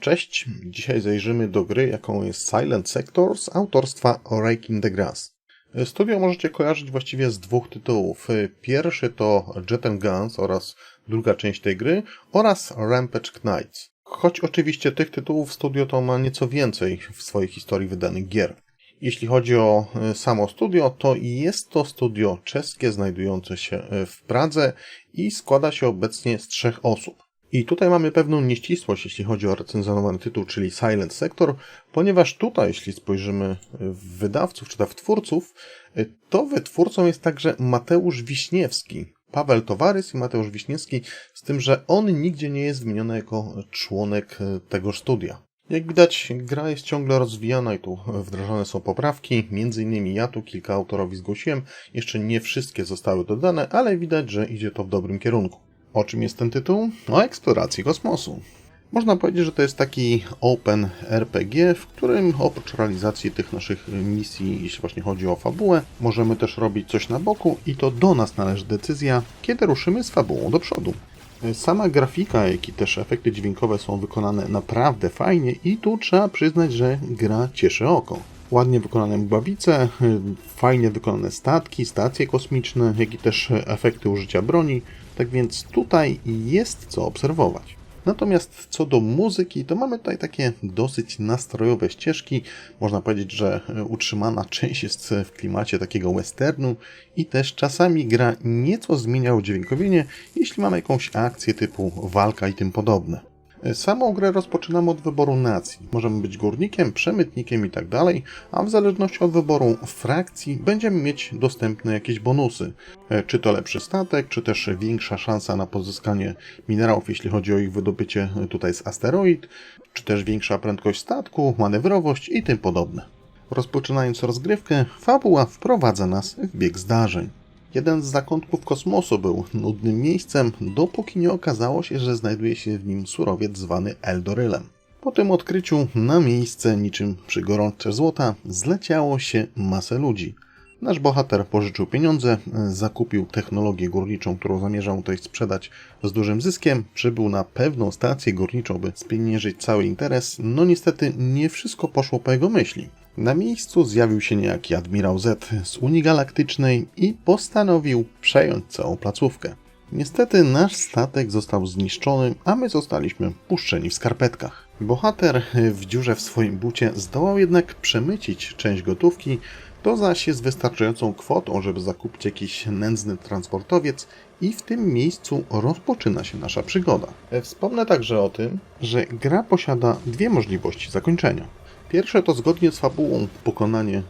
Cześć, dzisiaj zajrzymy do gry, jaką jest Silent Sectors autorstwa Rake in the Grass. Studio możecie kojarzyć właściwie z dwóch tytułów. Pierwszy to Jet and Guns oraz druga część tej gry oraz Rampage Knights. Choć oczywiście tych tytułów studio to ma nieco więcej w swojej historii wydanych gier. Jeśli chodzi o samo studio, to jest to studio czeskie znajdujące się w Pradze i składa się obecnie z trzech osób. I tutaj mamy pewną nieścisłość, jeśli chodzi o recenzjonowany tytuł, czyli Silent Sector, ponieważ tutaj, jeśli spojrzymy w wydawców czy w twórców, to wytwórcą jest także Mateusz Wiśniewski. Paweł Towarys i Mateusz Wiśniewski, z tym, że on nigdzie nie jest wymieniony jako członek tego studia. Jak widać, gra jest ciągle rozwijana i tu wdrażane są poprawki. Między innymi ja tu kilka autorowi zgłosiłem. Jeszcze nie wszystkie zostały dodane, ale widać, że idzie to w dobrym kierunku. O czym jest ten tytuł? O eksploracji kosmosu. Można powiedzieć, że to jest taki open RPG, w którym oprócz realizacji tych naszych misji, jeśli właśnie chodzi o fabułę, możemy też robić coś na boku i to do nas należy decyzja, kiedy ruszymy z fabułą do przodu. Sama grafika, jak i też efekty dźwiękowe są wykonane naprawdę fajnie i tu trzeba przyznać, że gra cieszy oko. Ładnie wykonane mgławice, fajnie wykonane statki, stacje kosmiczne, jak i też efekty użycia broni, tak więc tutaj jest co obserwować. Natomiast co do muzyki, to mamy tutaj takie dosyć nastrojowe ścieżki. Można powiedzieć, że utrzymana część jest w klimacie takiego westernu i też czasami gra nieco zmienia udźwiękowienie, jeśli mamy jakąś akcję typu walka i tym podobne. Samą grę rozpoczynamy od wyboru nacji. Możemy być górnikiem, przemytnikiem i tak a w zależności od wyboru frakcji będziemy mieć dostępne jakieś bonusy. E, czy to lepszy statek, czy też większa szansa na pozyskanie minerałów, jeśli chodzi o ich wydobycie tutaj z asteroid, czy też większa prędkość statku, manewrowość i tym podobne. Rozpoczynając rozgrywkę, fabuła wprowadza nas w bieg zdarzeń. Jeden z zakątków kosmosu był nudnym miejscem, dopóki nie okazało się, że znajduje się w nim surowiec zwany Eldorylem. Po tym odkryciu na miejsce, niczym przy gorączce złota, zleciało się masę ludzi. Nasz bohater pożyczył pieniądze, zakupił technologię górniczą, którą zamierzał tutaj sprzedać z dużym zyskiem, przybył na pewną stację górniczą, by spieniężyć cały interes. No niestety nie wszystko poszło po jego myśli. Na miejscu zjawił się niejaki admirał Z z Unii Galaktycznej i postanowił przejąć całą placówkę. Niestety nasz statek został zniszczony, a my zostaliśmy puszczeni w skarpetkach. Bohater w dziurze w swoim bucie zdołał jednak przemycić część gotówki, to zaś jest wystarczającą kwotą, żeby zakupić jakiś nędzny transportowiec i w tym miejscu rozpoczyna się nasza przygoda. Wspomnę także o tym, że gra posiada dwie możliwości zakończenia. Pierwsze to zgodnie z fabułą pokonanie y,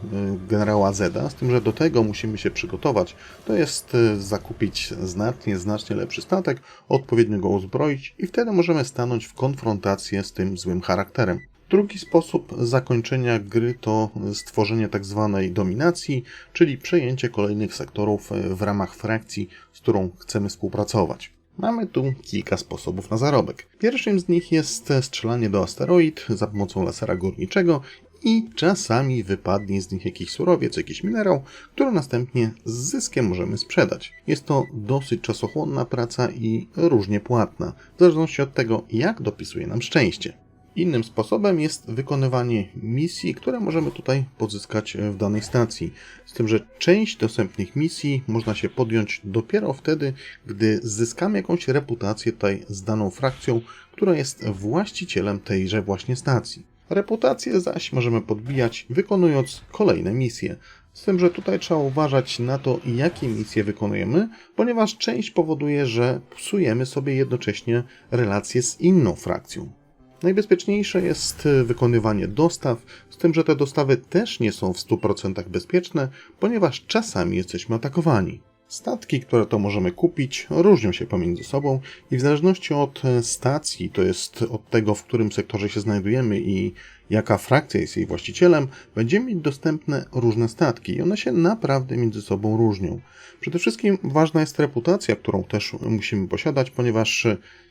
generała Zeda, z tym, że do tego musimy się przygotować. To jest y, zakupić znacznie, znacznie lepszy statek, odpowiednio go uzbroić i wtedy możemy stanąć w konfrontację z tym złym charakterem. Drugi sposób zakończenia gry to stworzenie tzw. Tak dominacji, czyli przejęcie kolejnych sektorów y, w ramach frakcji, z którą chcemy współpracować. Mamy tu kilka sposobów na zarobek. Pierwszym z nich jest strzelanie do asteroid za pomocą lasera górniczego i czasami wypadnie z nich jakiś surowiec, jakiś minerał, który następnie z zyskiem możemy sprzedać. Jest to dosyć czasochłonna praca i różnie płatna, w zależności od tego, jak dopisuje nam szczęście. Innym sposobem jest wykonywanie misji, które możemy tutaj pozyskać w danej stacji. Z tym, że część dostępnych misji można się podjąć dopiero wtedy, gdy zyskamy jakąś reputację tutaj z daną frakcją, która jest właścicielem tejże właśnie stacji. Reputację zaś możemy podbijać wykonując kolejne misje. Z tym, że tutaj trzeba uważać na to, jakie misje wykonujemy, ponieważ część powoduje, że psujemy sobie jednocześnie relacje z inną frakcją. Najbezpieczniejsze jest e, wykonywanie dostaw, z tym, że te dostawy też nie są w 100% bezpieczne, ponieważ czasami jesteśmy atakowani. Statki, które to możemy kupić, różnią się pomiędzy sobą i w zależności od e, stacji, to jest od tego, w którym sektorze się znajdujemy i jaka frakcja jest jej właścicielem, będziemy mieć dostępne różne statki i one się naprawdę między sobą różnią. Przede wszystkim ważna jest reputacja, którą też musimy posiadać, ponieważ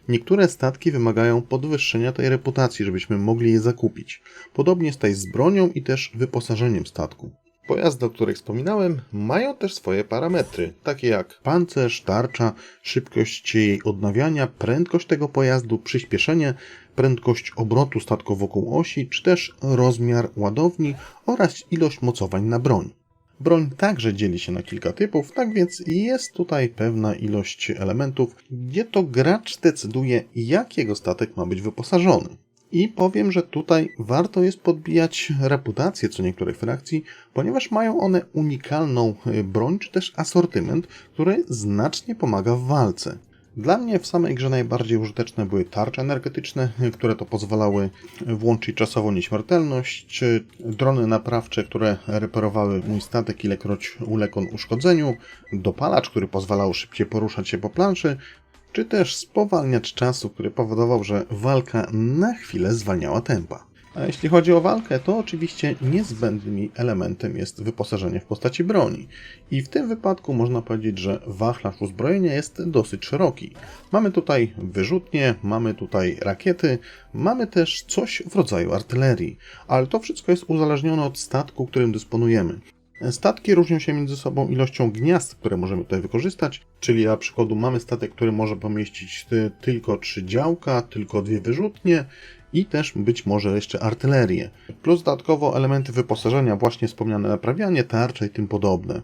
niektóre statki wymagają podwyższenia tej reputacji, żebyśmy mogli je zakupić. Podobnie jest tutaj z bronią i też wyposażeniem statku. Pojazdy, o których wspominałem, mają też swoje parametry, takie jak pancerz, tarcza, szybkość jej odnawiania, prędkość tego pojazdu, przyspieszenie, prędkość obrotu statku wokół osi, czy też rozmiar ładowni oraz ilość mocowań na broń. Broń także dzieli się na kilka typów, tak więc jest tutaj pewna ilość elementów, gdzie to gracz decyduje, jak jego statek ma być wyposażony. I powiem, że tutaj warto jest podbijać reputację co niektórych frakcji, ponieważ mają one unikalną broń czy też asortyment, który znacznie pomaga w walce. Dla mnie w samej grze najbardziej użyteczne były tarcze energetyczne, które to pozwalały włączyć czasową nieśmiertelność, drony naprawcze, które reperowały mój statek ilekroć uległ on uszkodzeniu, dopalacz, który pozwalał szybciej poruszać się po planszy, czy też spowalniacz czasu, który powodował, że walka na chwilę zwalniała tempa. A jeśli chodzi o walkę, to oczywiście niezbędnym elementem jest wyposażenie w postaci broni. I w tym wypadku można powiedzieć, że wachlarz uzbrojenia jest dosyć szeroki. Mamy tutaj wyrzutnie, mamy tutaj rakiety, mamy też coś w rodzaju artylerii, ale to wszystko jest uzależnione od statku, którym dysponujemy. Statki różnią się między sobą ilością gniazd, które możemy tutaj wykorzystać, czyli na przykładu mamy statek, który może pomieścić tylko trzy działka, tylko dwie wyrzutnie i też być może jeszcze artylerię. Plus dodatkowo elementy wyposażenia, właśnie wspomniane naprawianie, tarcze i tym podobne.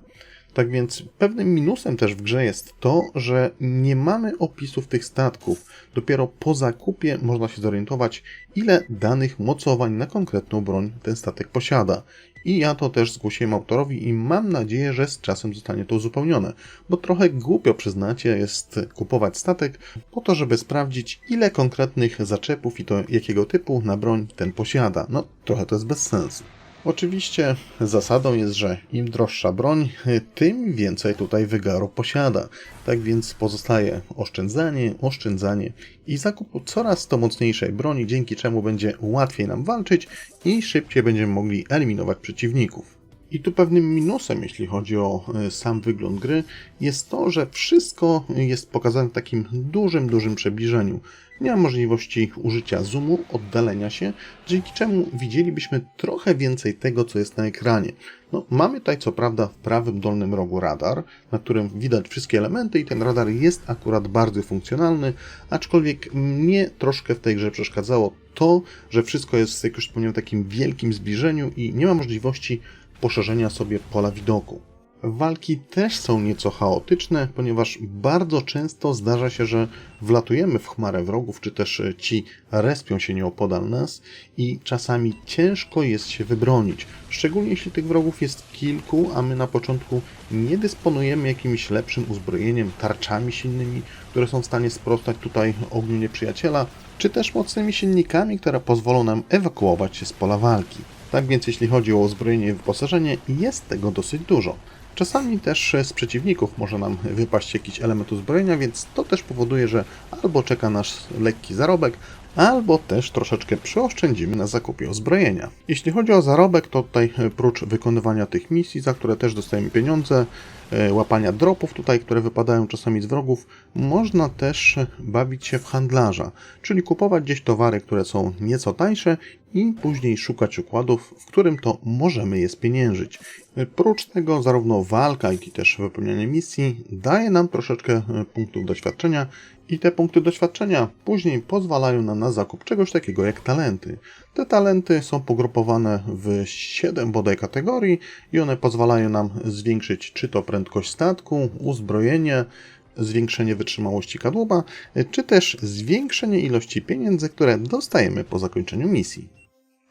Tak więc pewnym minusem też w grze jest to, że nie mamy opisów tych statków. Dopiero po zakupie można się zorientować, ile danych mocowań na konkretną broń ten statek posiada. I ja to też zgłosiłem autorowi i mam nadzieję, że z czasem zostanie to uzupełnione, bo trochę głupio przyznacie jest kupować statek po to, żeby sprawdzić ile konkretnych zaczepów i to jakiego typu na broń ten posiada. No trochę to jest bez sensu. Oczywiście zasadą jest, że im droższa broń, tym więcej tutaj wygaru posiada. Tak więc pozostaje oszczędzanie, oszczędzanie i zakup coraz to mocniejszej broni, dzięki czemu będzie łatwiej nam walczyć i szybciej będziemy mogli eliminować przeciwników. I tu pewnym minusem, jeśli chodzi o e, sam wygląd gry, jest to, że wszystko jest pokazane w takim dużym, dużym przybliżeniu. Nie ma możliwości użycia zoomu, oddalenia się, dzięki czemu widzielibyśmy trochę więcej tego, co jest na ekranie. No, mamy tutaj co prawda w prawym dolnym rogu radar, na którym widać wszystkie elementy i ten radar jest akurat bardzo funkcjonalny, aczkolwiek mnie troszkę w tej grze przeszkadzało to, że wszystko jest, jak już wspomniałem, w takim wielkim zbliżeniu i nie ma możliwości poszerzenia sobie pola widoku. Walki też są nieco chaotyczne, ponieważ bardzo często zdarza się, że wlatujemy w chmarę wrogów, czy też ci respią się nieopodal nas i czasami ciężko jest się wybronić. Szczególnie jeśli tych wrogów jest kilku, a my na początku nie dysponujemy jakimś lepszym uzbrojeniem, tarczami silnymi, które są w stanie sprostać tutaj ogniu nieprzyjaciela, czy też mocnymi silnikami, które pozwolą nam ewakuować się z pola walki. Tak więc jeśli chodzi o uzbrojenie i wyposażenie, jest tego dosyć dużo. Czasami też z przeciwników może nam wypaść jakiś element uzbrojenia, więc to też powoduje, że albo czeka nas lekki zarobek, albo też troszeczkę przeoszczędzimy na zakupie uzbrojenia. Jeśli chodzi o zarobek, to tutaj prócz wykonywania tych misji, za które też dostajemy pieniądze, e, łapania dropów tutaj, które wypadają czasami z wrogów, można też bawić się w handlarza, czyli kupować gdzieś towary, które są nieco tańsze i później szukać układów, w którym to możemy je spieniężyć. Prócz tego zarówno walka, jak i też wypełnianie misji daje nam troszeczkę punktów doświadczenia i te punkty doświadczenia później pozwalają nam na zakup czegoś takiego jak talenty. Te talenty są pogrupowane w 7 bodaj kategorii i one pozwalają nam zwiększyć czy to prędkość statku, uzbrojenie, zwiększenie wytrzymałości kadłuba, czy też zwiększenie ilości pieniędzy, które dostajemy po zakończeniu misji.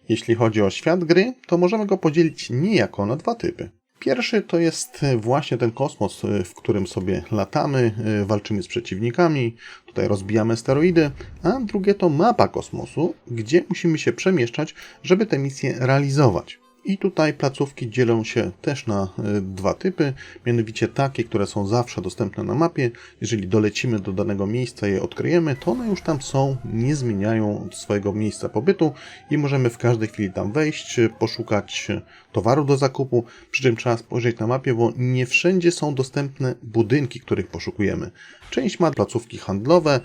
Jeśli chodzi o świat gry, to możemy go podzielić niejako na dwa typy. Pierwszy to jest właśnie ten kosmos, w którym sobie latamy, walczymy z przeciwnikami, tutaj rozbijamy steroidy, a drugie to mapa kosmosu, gdzie musimy się przemieszczać, żeby te misje realizować. I tutaj placówki dzielą się też na e, dwa typy, mianowicie takie, które są zawsze dostępne na mapie. Jeżeli dolecimy do danego miejsca i je odkryjemy, to one już tam są, nie zmieniają swojego miejsca pobytu i możemy w każdej chwili tam wejść, poszukać towaru do zakupu, przy czym trzeba spojrzeć na mapie, bo nie wszędzie są dostępne budynki, których poszukujemy. Część ma placówki handlowe,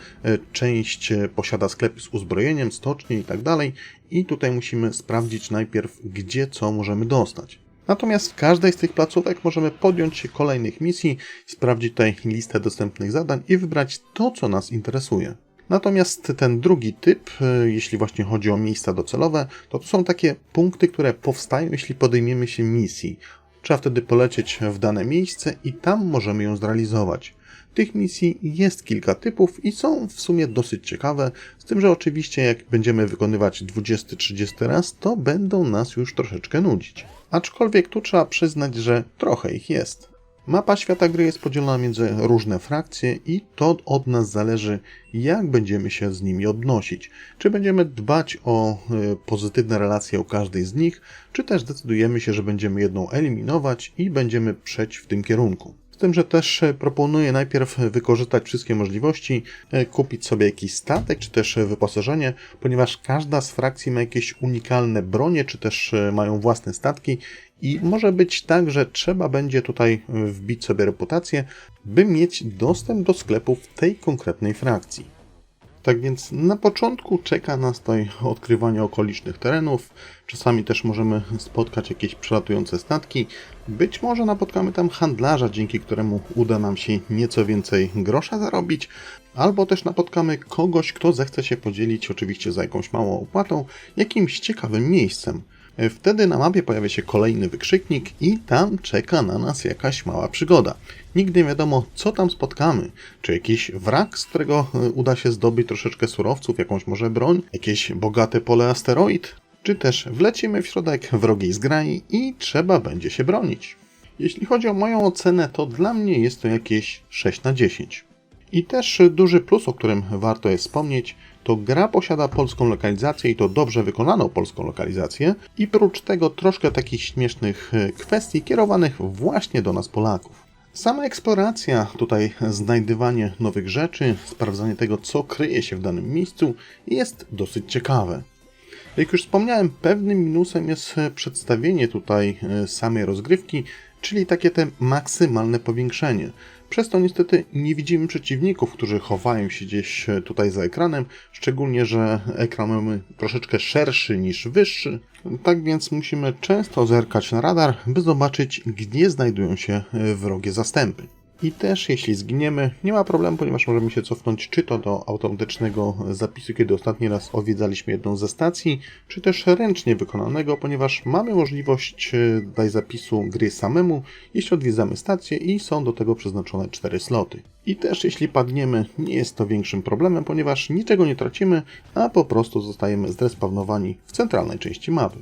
część posiada sklepy z uzbrojeniem, stocznie i tak. I tutaj musimy sprawdzić najpierw, gdzie co możemy dostać. Natomiast w każdej z tych placówek możemy podjąć się kolejnych misji, sprawdzić tutaj listę dostępnych zadań i wybrać to, co nas interesuje. Natomiast ten drugi typ, y, jeśli właśnie chodzi o miejsca docelowe, to to są takie punkty, które powstają, jeśli podejmiemy się misji. Trzeba wtedy polecieć w dane miejsce i tam możemy ją zrealizować. Tych misji jest kilka typów i są w sumie dosyć ciekawe, z tym, że oczywiście jak będziemy wykonywać 20-30 raz, to będą nas już troszeczkę nudzić. Aczkolwiek tu trzeba przyznać, że trochę ich jest. Mapa świata gry jest podzielona między różne frakcje i to od nas zależy, jak będziemy się z nimi odnosić. Czy będziemy dbać o y, pozytywne relacje u każdej z nich, czy też decydujemy się, że będziemy jedną eliminować i będziemy przeć w tym kierunku. Z tym, że też e, proponuję najpierw wykorzystać wszystkie możliwości, e, kupić sobie jakiś statek, czy też wyposażenie, ponieważ każda z frakcji ma jakieś unikalne bronie, czy też e, mają własne statki i może być tak, że trzeba będzie tutaj wbić sobie reputację, by mieć dostęp do sklepów tej konkretnej frakcji. Tak więc na początku czeka nas tutaj odkrywanie okolicznych terenów. Czasami też możemy spotkać jakieś przelatujące statki. Być może napotkamy tam handlarza, dzięki któremu uda nam się nieco więcej grosza zarobić. Albo też napotkamy kogoś, kto zechce się podzielić, oczywiście za jakąś małą opłatą, jakimś ciekawym miejscem. Wtedy na mapie pojawia się kolejny wykrzyknik i tam czeka na nas jakaś mała przygoda. Nigdy nie wiadomo, co tam spotkamy. Czy jakiś wrak, z którego e, uda się zdobyć troszeczkę surowców, jakąś może broń, jakieś bogate pole asteroid, czy też wlecimy w środek wrogiej zgrai i trzeba będzie się bronić. Jeśli chodzi o moją ocenę, to dla mnie jest to jakieś 6 na 10. I też duży plus, o którym warto jest wspomnieć, to gra posiada polską lokalizację i to dobrze wykonaną polską lokalizację i prócz tego troszkę takich śmiesznych e, kwestii kierowanych właśnie do nas Polaków. Sama eksploracja, tutaj znajdywanie nowych rzeczy, sprawdzanie tego, co kryje się w danym miejscu, jest dosyć ciekawe. Jak już wspomniałem, pewnym minusem jest przedstawienie tutaj e, samej rozgrywki, czyli takie te maksymalne powiększenie. Przez to niestety nie widzimy przeciwników, którzy chowają się gdzieś e, tutaj za ekranem, szczególnie, że ekran mamy troszeczkę szerszy niż wyższy. Tak więc musimy często zerkać na radar, by zobaczyć, gdzie znajdują się e, wrogie zastępy. I też jeśli zginiemy, nie ma problemu, ponieważ możemy się cofnąć czy to do automatycznego zapisu, kiedy ostatni raz odwiedzaliśmy jedną ze stacji, czy też ręcznie wykonanego, ponieważ mamy możliwość daj zapisu gry samemu, jeśli odwiedzamy stację i są do tego przeznaczone 4 sloty. I też jeśli padniemy, nie jest to większym problemem, ponieważ niczego nie tracimy, a po prostu zostajemy zrespawnowani w centralnej części mapy.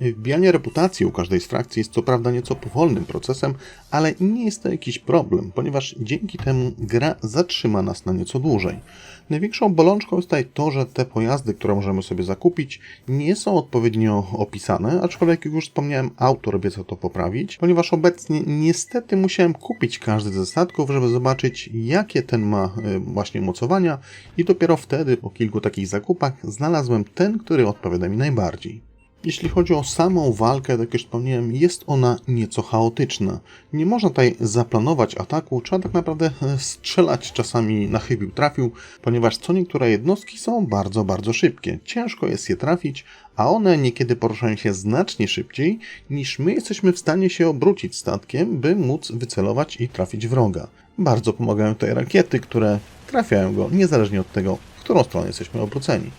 Wbijanie reputacji u każdej z frakcji jest co prawda nieco powolnym procesem, ale nie jest to jakiś problem, ponieważ dzięki temu gra zatrzyma nas na nieco dłużej. Największą bolączką jest tutaj to, że te pojazdy, które możemy sobie zakupić, nie są odpowiednio opisane, aczkolwiek jak już wspomniałem, autor obiecał to poprawić, ponieważ obecnie niestety musiałem kupić każdy ze statków, żeby zobaczyć, jakie ten ma e, właśnie mocowania i dopiero wtedy, po kilku takich zakupach, znalazłem ten, który odpowiada mi najbardziej. Jeśli chodzi o samą walkę, tak jak już wspomniałem, jest ona nieco chaotyczna. Nie można tutaj zaplanować ataku, trzeba tak naprawdę e, strzelać czasami na chybił trafił, ponieważ co niektóre jednostki są bardzo, bardzo szybkie. Ciężko jest je trafić, a one niekiedy poruszają się znacznie szybciej niż my jesteśmy w stanie się obrócić statkiem, by móc wycelować i trafić wroga. Bardzo pomagają tutaj rakiety, które trafiają go niezależnie od tego, w którą stronę jesteśmy obróceni.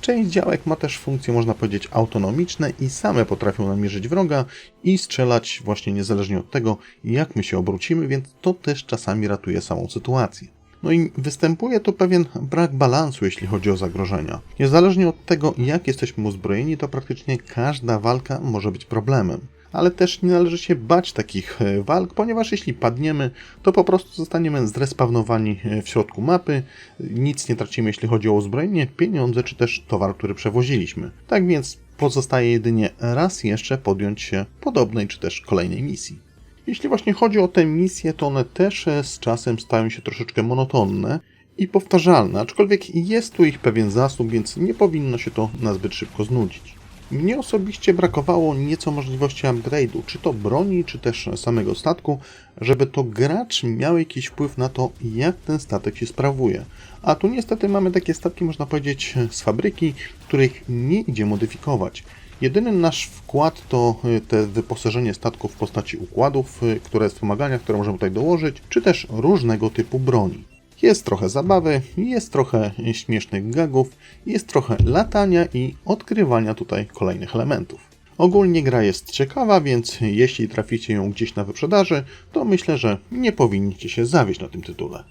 Część działek ma też funkcje, można powiedzieć, autonomiczne i same potrafią namierzyć wroga i strzelać właśnie niezależnie od tego, jak my się obrócimy, więc to też czasami ratuje samą sytuację. No i występuje tu pewien brak balansu, jeśli chodzi o zagrożenia. Niezależnie od tego, jak jesteśmy uzbrojeni, to praktycznie każda walka może być problemem ale też nie należy się bać takich e, walk, ponieważ jeśli padniemy, to po prostu zostaniemy zrespawnowani e, w środku mapy, nic nie tracimy jeśli chodzi o uzbrojenie, pieniądze czy też towar, który przewoziliśmy. Tak więc pozostaje jedynie raz jeszcze podjąć się podobnej czy też kolejnej misji. Jeśli właśnie chodzi o te misje, to one też e, z czasem stają się troszeczkę monotonne i powtarzalne, aczkolwiek jest tu ich pewien zasób, więc nie powinno się to nazbyt szybko znudzić. Mnie osobiście brakowało nieco możliwości upgrade'u, czy to broni, czy też samego statku, żeby to gracz miał jakiś wpływ na to, jak ten statek się sprawuje. A tu niestety mamy takie statki, można powiedzieć, z fabryki, których nie idzie modyfikować. Jedyny nasz wkład to y, te wyposażenie statków w postaci układów, y, które wspomagania, które możemy tutaj dołożyć, czy też różnego typu broni. Jest trochę zabawy, jest trochę śmiesznych gagów, jest trochę latania i odkrywania tutaj kolejnych elementów. Ogólnie gra jest ciekawa, więc jeśli traficie ją gdzieś na wyprzedaży, to myślę, że nie powinniście się zawieść na tym tytule.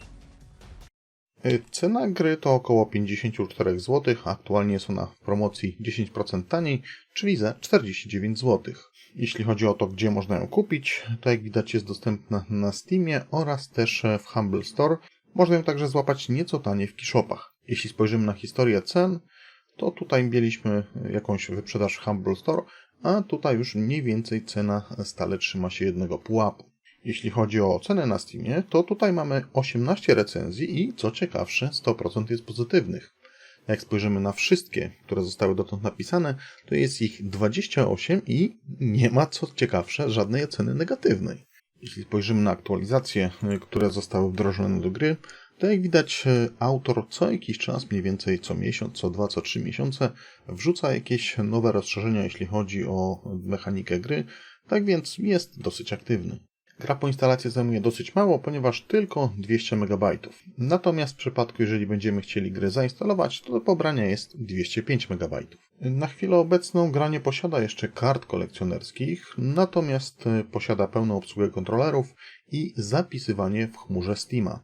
Y, Cena gry to około 54 zł, aktualnie jest ona w promocji 10% taniej, czyli za 49 zł. Jeśli chodzi o to, gdzie można ją kupić, to jak widać jest dostępna na Steamie oraz też w Humble Store. Można ją także złapać nieco taniej w keyshopach. Jeśli spojrzymy na historię cen, to tutaj mieliśmy jakąś wyprzedaż w Humble Store, a tutaj już mniej więcej cena stale trzyma się jednego pułapu. Jeśli chodzi o cenę na Steamie, to tutaj mamy 18 recenzji i co ciekawsze 100% jest pozytywnych. Jak spojrzymy na wszystkie, które zostały dotąd napisane, to jest ich 28 i nie ma co ciekawsze żadnej oceny negatywnej. Jeśli spojrzymy na aktualizacje, które zostały wdrożone do gry, to jak widać autor co jakiś czas, mniej więcej co miesiąc, co dwa, co trzy miesiące wrzuca jakieś nowe rozszerzenia, jeśli chodzi o mechanikę gry, tak więc jest dosyć aktywny. Gra po instalacji zajmuje dosyć mało, ponieważ tylko 200 MB. Natomiast w przypadku, jeżeli będziemy chcieli grę zainstalować, to do pobrania jest 205 MB. Na chwilę obecną gra nie posiada jeszcze kart kolekcjonerskich, natomiast posiada pełną obsługę kontrolerów i zapisywanie w chmurze Steama.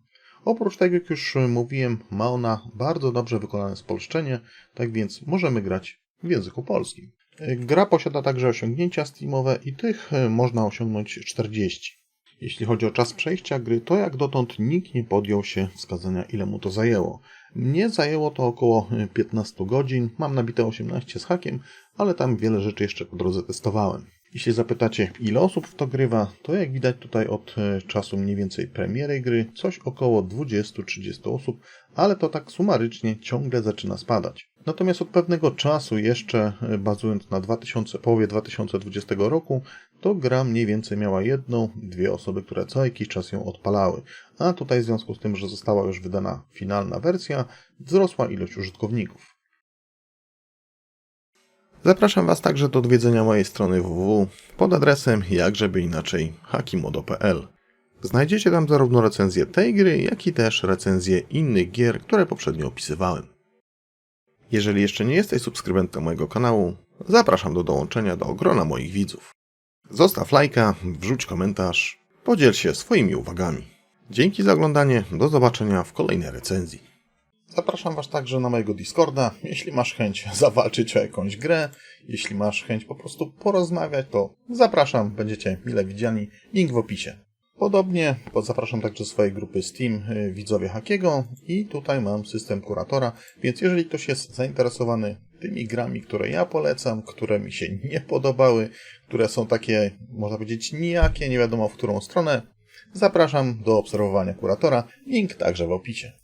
Oprócz tego, jak już mówiłem, ma ona bardzo dobrze wykonane spolszczenie, tak więc możemy grać w języku polskim. Gra posiada także osiągnięcia Steamowe i tych można osiągnąć 40. Jeśli chodzi o czas przejścia gry, to jak dotąd nikt nie podjął się wskazania, ile mu to zajęło. Mnie zajęło to około 15 godzin, mam nabite 18 z hakiem, ale tam wiele rzeczy jeszcze po drodze testowałem. Jeśli zapytacie, ile osób w to grywa, to jak widać tutaj od czasu mniej więcej premiery gry, coś około 20-30 osób, ale to tak sumarycznie ciągle zaczyna spadać. Natomiast od pewnego czasu, jeszcze bazując na 2000, połowie 2020 roku, to gra mniej więcej miała jedną, dwie osoby, które co jakiś czas ją odpalały. A tutaj w związku z tym, że została już wydana finalna wersja, wzrosła ilość użytkowników. Zapraszam Was także do odwiedzenia mojej strony www pod adresem jakżeby inaczej hakimodo.pl. Znajdziecie tam zarówno recenzję tej gry, jak i też recenzję innych gier, które poprzednio opisywałem. Jeżeli jeszcze nie jesteś subskrybentem mojego kanału, zapraszam do dołączenia do grona moich widzów. Zostaw lajka, wrzuć komentarz, podziel się swoimi uwagami. Dzięki za oglądanie, do zobaczenia w kolejnej recenzji. Zapraszam Was także na mojego Discorda. Jeśli masz chęć zawalczyć o jakąś grę, jeśli masz chęć po prostu porozmawiać, to zapraszam, będziecie mile widziani. Link w opisie. Podobnie zapraszam także swojej grupy Steam Widzowie Hakiego i tutaj mam system kuratora, więc jeżeli ktoś jest zainteresowany tymi grami, które ja polecam, które mi się nie podobały, które są takie, można powiedzieć, nijakie, nie wiadomo w którą stronę, zapraszam do obserwowania kuratora. Link także w opisie.